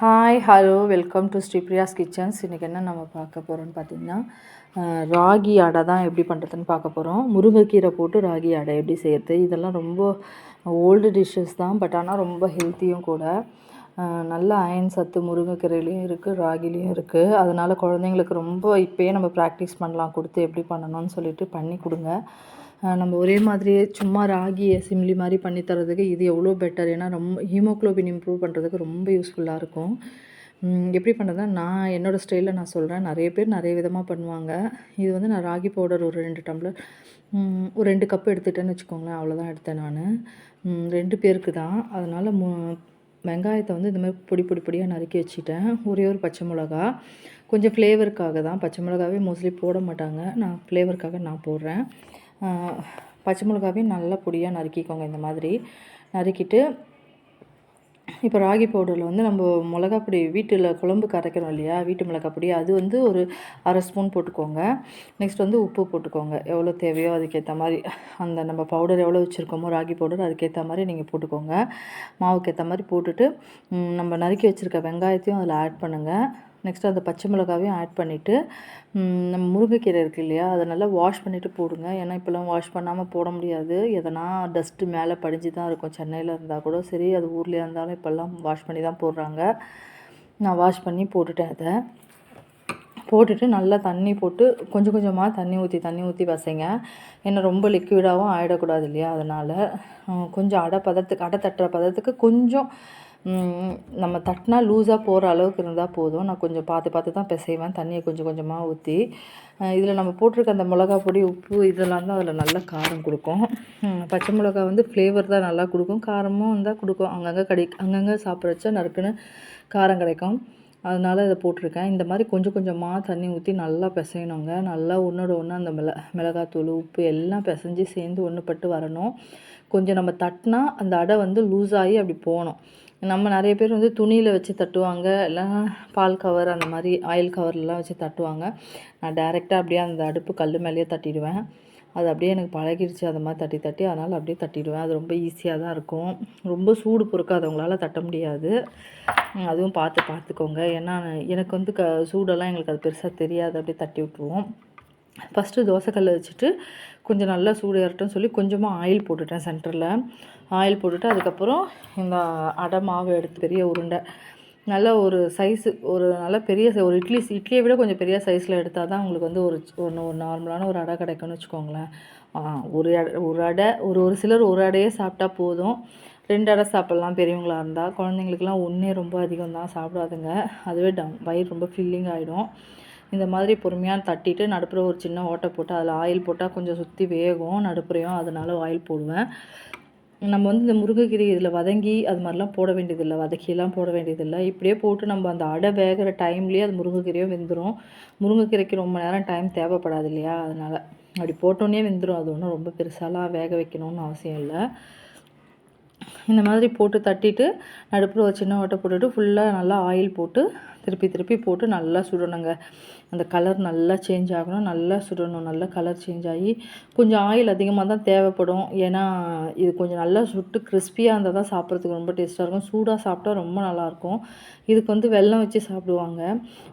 Hi hello welcome to Sripriya's kitchens இன்றைக்கி என்ன நம்ம பார்க்க போகிறோம்னு பார்த்தீங்கன்னா ராகி அடை தான் எப்படி பண்ணுறதுன்னு பார்க்க போகிறோம் முருங்கைக்கீரை போட்டு ராகி அடை எப்படி செய்கிறது இதெல்லாம் ரொம்ப ஓல்டு டிஷ்ஷஸ் தான் பட் ஆனால் ரொம்ப ஹெல்த்தியும் கூட. நல்ல அயன் சத்து முருங்கைக்கீரையிலையும் இருக்குது ராகிலையும் இருக்குது அதனால் குழந்தைங்களுக்கு ரொம்ப இப்போயே நம்ம ப்ராக்டிஸ் பண்ணலாம் கொடுத்து எப்படி பண்ணணும்னு சொல்லிட்டு பண்ணி கொடுங்க. நம்ம ஒரே மாதிரியே சும்மா ராகியை சிம்லி மாதிரி பண்ணி தரதுக்கு இது எவ்வளோ பெட்டர் ஏன்னா ரொம்ப ஹீமோக்ளோபின் இம்ப்ரூவ் பண்ணுறதுக்கு ரொம்ப யூஸ்ஃபுல்லாக இருக்கும். எப்படி பண்ணுறதுனா நான் என்னோடய ஸ்டைலில் நான் சொல்கிறேன் நிறைய பேர் நிறைய விதமாக பண்ணுவாங்க. இது வந்து நான் ராகி பவுடர் ஒரு ரெண்டு டம்ளர் ஒரு ரெண்டு கப் எடுத்துட்டேன்னு வச்சுக்கோங்களேன். அவ்வளோதான் எடுத்தேன் நான். ரெண்டு பேருக்கு தான். அதனால் மு வெங்காயத்தை வந்து இந்த மாதிரி பொடி பொடி பொடியாக நறுக்கி வச்சுட்டேன். ஒரே ஒரு பச்சை மிளகா. கொஞ்சம் ஃப்ளேவருக்காக தான். பச்சை மிளகாவே மோஸ்ட்லி போட மாட்டாங்க. நான் ஃப்ளேவருக்காக நான் போடுறேன். பச்சை மிளகாவையும் நல்லா பொடியாக நறுக்கிக்கோங்க இந்த மாதிரி. நறுக்கிட்டு இப்போ ராகி பவுடரில் வந்து நம்ம மிளகா பொடி வீட்டில் குழம்பு கரைக்கிறோம் இல்லையா வீட்டு மிளகா பொடி அது வந்து ஒரு அரை ஸ்பூன் போட்டுக்கோங்க. நெக்ஸ்ட் வந்து உப்பு போட்டுக்கோங்க. எவ்வளோ தேவையோ அதுக்கேற்ற மாதிரி அந்த நம்ம பவுடர் எவ்வளோ வச்சுருக்கோமோ ராகி பவுடர் அதுக்கேற்ற மாதிரி நீங்கள் போட்டுக்கோங்க. மாவுக்கு ஏற்ற மாதிரி போட்டுட்டு நம்ம நறுக்கி வச்சுருக்க வெங்காயத்தையும் அதில் ஆட் பண்ணுங்கள் நெக்ஸ்ட் அந்த பச்சை மிளகாவையும் ஆட் பண்ணிவிட்டு நம்ம முருங்கைக்கீரை இருக்குது இல்லையா அதை நல்லா வாஷ் பண்ணிவிட்டு போடுங்க. ஏன்னா இப்போல்லாம் வாஷ் பண்ணாமல் போட முடியாது. எதனா டஸ்ட்டு மேலே படிஞ்சு தான் இருக்கும். சென்னையில் இருந்தால் கூட சரி அது ஊர்லேயே இருந்தாலும் இப்போல்லாம் வாஷ் பண்ணி தான் போடுறாங்க. நான் வாஷ் பண்ணி போட்டுட்டேன் அதை. போட்டுட்டு நல்லா தண்ணி போட்டு கொஞ்சம் கொஞ்சமாக தண்ணி ஊற்றி தண்ணி ஊற்றி வசைங்க. ஏன்னா ரொம்ப லிக்விடாகவும் ஆகிடக்கூடாது இல்லையா அதனால். கொஞ்சம் அடை பதத்துக்கு அடை தட்டுற பதத்துக்கு கொஞ்சம் நம்ம தட்டினா லூஸாக போகிற அளவுக்கு இருந்தால் போதும். நான் கொஞ்சம் பார்த்து பார்த்து தான் பிசைவேன். தண்ணியை கொஞ்சம் கொஞ்சமாக ஊற்றி இதில் நம்ம போட்டிருக்க அந்த மிளகா பொடி உப்பு இதெல்லாம் தான் அதில் நல்ல காரம் கொடுக்கும். பச்சை மிளகா வந்து ஃப்ளேவர் தான் நல்லா கொடுக்கும். காரமும் இருந்தால் கொடுக்கும். அங்கங்கே கிடை அங்கங்கே சாப்பிட்றச்சா நறுக்குன்னு காரம் கிடைக்கும். அதனால இதை போட்டிருக்கேன். இந்த மாதிரி கொஞ்சம் கொஞ்சமாக தண்ணி ஊற்றி நல்லா பிசையணுங்க. நல்லா ஒன்றோட ஒன்று அந்த மிள மிளகாத்தூள் உப்பு எல்லாம் பிசைஞ்சு சேர்ந்து ஒன்றுபட்டு வரணும். கொஞ்சம் நம்ம தட்டினா அந்த அடை வந்து லூஸ் ஆகி அப்படி போகணும். நம்ம நிறைய பேர் வந்து துணியில் வச்சு தட்டுவாங்க இல்லைன்னா பால் கவர் அந்த மாதிரி ஆயில் கவர்லாம் வச்சு தட்டுவாங்க. நான் டைரெக்டாக அப்படியே அந்த அடுப்பு கல் மேலேயே தட்டிடுவேன். அது அப்படியே எனக்கு பழகிடுச்சு அந்த மாதிரி தட்டி தட்டி அதனால் அப்படியே தட்டிடுவேன். அது ரொம்ப ஈஸியாக தான் இருக்கும். ரொம்ப சூடு பொறுக்காதவங்களால தட்ட முடியாது. அதுவும் பார்த்து பார்த்துக்கோங்க. ஏன்னா எனக்கு வந்து க சூடெல்லாம் எங்களுக்கு அது பெருசாக தெரியாது. அப்படியே தட்டி விட்ருவோம் ஃபஸ்ட்டு தோசைக்கல்லை வச்சுட்டு கொஞ்சம் நல்லா சூடு ஏறட்டும்னு சொல்லி கொஞ்சமாக ஆயில் போட்டுட்டேன் சென்டரில் ஆயில் போட்டுட்டு அதுக்கப்புறம் இந்த அடை மாவு எடுத்து பெரிய உருண்டை. நல்ல ஒரு சைஸு ஒரு நல்ல பெரிய ஒரு இட்லி இட்லியை விட கொஞ்சம் பெரிய சைஸில் எடுத்தால் தான் உங்களுக்கு வந்து ஒரு ஒன்று ஒரு நார்மலான ஒரு அடை கிடைக்கும்னு வச்சுக்கோங்களேன். ஒரு அடை ஒரு அடை ஒரு ஒரு சிலர் ஒரு அடையே சாப்பிட்டா போதும். ரெண்டு அடை சாப்பிட்லாம் பெரியவங்களாக இருந்தால் குழந்தைங்களுக்குலாம் ஒன்றே ரொம்ப அதிகம் தான் சாப்பிடாதுங்க. அதுவே டம் வயிறு ரொம்ப ஃபில்லிங் ஆகிடும் இந்த மாதிரி பொறுமையாக தட்டிட்டு நடுப்புற ஒரு சின்ன ஓட்டை போட்டு அதில் ஆயில் போட்டால் கொஞ்சம் சுற்றி வேகும் நடுப்புறையும் அதனால ஆயில் போடுவேன். நம்ம வந்து இந்த முருங்கைக்கீரை இதில் வதங்கி அது மாதிரிலாம் போட வேண்டியதில்லை. வதக்கியெல்லாம் போட வேண்டியதில்லை. இப்படியே போட்டு நம்ம அந்த அடை வேகிற டைம்லேயே அது முருங்கைக்கீரையும் வெந்துடும் முருங்கைக்கீரைக்கு ரொம்ப நேரம் டைம் தேவைப்படாது இல்லையா? அதனால் அப்படி போட்டோன்னே வெந்துடும் அது ஒன்றும் ரொம்ப பெருசாலாம் வேக வைக்கணும்னு அவசியம் இல்லை. இந்த மாதிரி போட்டு தட்டிட்டு நடுப்புற ஒரு சின்ன ஓட்டை போட்டுட்டு ஃபுல்லாக நல்லா ஆயில் போட்டு திருப்பி திருப்பி போட்டு நல்லா சுடணுங்க. அந்த கலர் நல்லா சேஞ்ச் ஆகணும். நல்லா சுடணும். நல்லா கலர் சேஞ்ச் ஆகி கொஞ்சம் ஆயில் அதிகமாக தான் தேவைப்படும். ஏன்னா இது கொஞ்சம் நல்லா சுட்டு கிறிஸ்பியாக இருந்தால் தான் சாப்பிட்றதுக்கு ரொம்ப டேஸ்ட்டாக இருக்கும். சூடாக சாப்பிட்டா ரொம்ப நல்லாயிருக்கும். இதுக்கு வந்து வெல்லம் வச்சு சாப்பிடுவாங்க.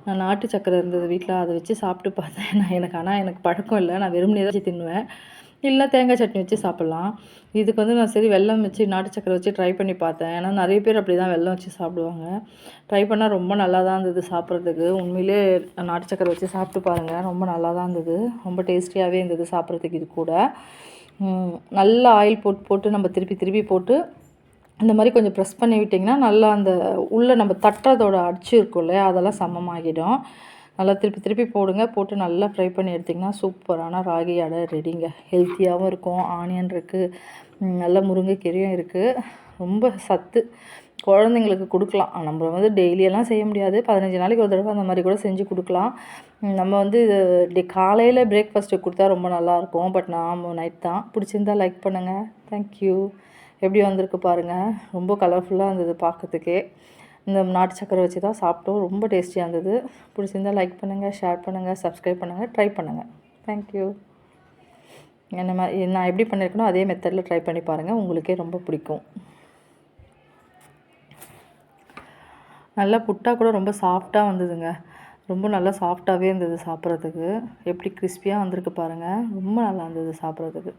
நான் நாட்டு சக்கரை இருந்தது வீட்டில் அதை வச்சு சாப்பிட்டு பார்த்தேன். நான் எனக்கு ஆனால் எனக்கு பழக்கம் இல்லை. நான் வெறுமனே தான் வச்சு தின்னுவேன். இல்லை தேங்காய் சட்னி வச்சு சாப்பிட்லாம். இதுக்கு வந்து நான் சரி வெல்லம் வச்சு நாட்டு சக்கரை வச்சு ட்ரை பண்ணி பார்த்தேன். ஏன்னா நிறைய பேர் அப்படி தான் வெல்லம் வச்சு சாப்பிடுவாங்க. ட்ரை பண்ணால் ரொம்ப நல்லா தான் இருந்தது சாப்பிட்றதுக்கு. உண்மையிலே நாட்டு சக்கரை வச்சு சாப்பிட்டு பாருங்கள் ரொம்ப நல்லா தான் இருந்தது. ரொம்ப டேஸ்டியாகவே இருந்தது சாப்பிட்றதுக்கு இது கூட. நல்ல நல்லா ஆயில் போட்டு போட்டு நம்ம திருப்பி திருப்பி போட்டு இந்த மாதிரி கொஞ்சம் ப்ரெஸ் பண்ணி விட்டிங்கன்னா நல்லா அந்த உள்ளே நம்ம தட்டுறதோட அடிச்சு இருக்கும் இல்லையா அதெல்லாம் சமமாகிடும். நல்லா திருப்பி திருப்பி போடுங்க. போட்டு நல்லா ஃப்ரை பண்ணி எடுத்திங்கன்னா சூப்பரான ராகி அடை ரெடிங்க ஹெல்த்தியாகவும் இருக்கும். ஆனியன் இருக்குது நல்ல முருங்கைக்கீரையும் இருக்குது ரொம்ப சத்து. குழந்தைங்களுக்கு கொடுக்கலாம். நம்ம வந்து டெய்லியெல்லாம் செய்ய முடியாது. பதினஞ்சு நாளைக்கு ஒரு தடவை அந்த மாதிரி கூட செஞ்சு கொடுக்கலாம். நம்ம வந்து இது டே காலையில் பிரேக்ஃபாஸ்ட்டு கொடுத்தா ரொம்ப நல்லாயிருக்கும் பட் நான் நைட் தான். பிடிச்சிருந்தா லைக் பண்ணுங்கள் தேங்க்யூ எப்படி வந்திருக்கு பாருங்கள் ரொம்ப கலர்ஃபுல்லாக இருந்தது பார்க்கறதுக்கே. இந்த நாட்டு சக்கரை வச்சு தான் சாப்பிட்டோம். ரொம்ப டேஸ்டியாக இருந்தது. பிடிச்சிருந்தா லைக் பண்ணுங்கள் ஷேர் பண்ணுங்கள் சப்ஸ்கிரைப் பண்ணுங்கள் ட்ரை பண்ணுங்கள் தேங்க்யூ என்ன மாதிரி நான் எப்படி பண்ணியிருக்கனோ அதே மெத்தடில் ட்ரை பண்ணி பாருங்கள் உங்களுக்கே ரொம்ப பிடிக்கும். நல்லா புட்டா கூட ரொம்ப சாஃப்டாக வந்ததுங்க. ரொம்ப நல்லா சாஃப்டாகவே இருந்தது சாப்பிட்றதுக்கு. எப்படி கிறிஸ்பியாக வந்திருக்கு பாருங்கள் ரொம்ப நல்லா இருந்தது சாப்பிட்றதுக்கு.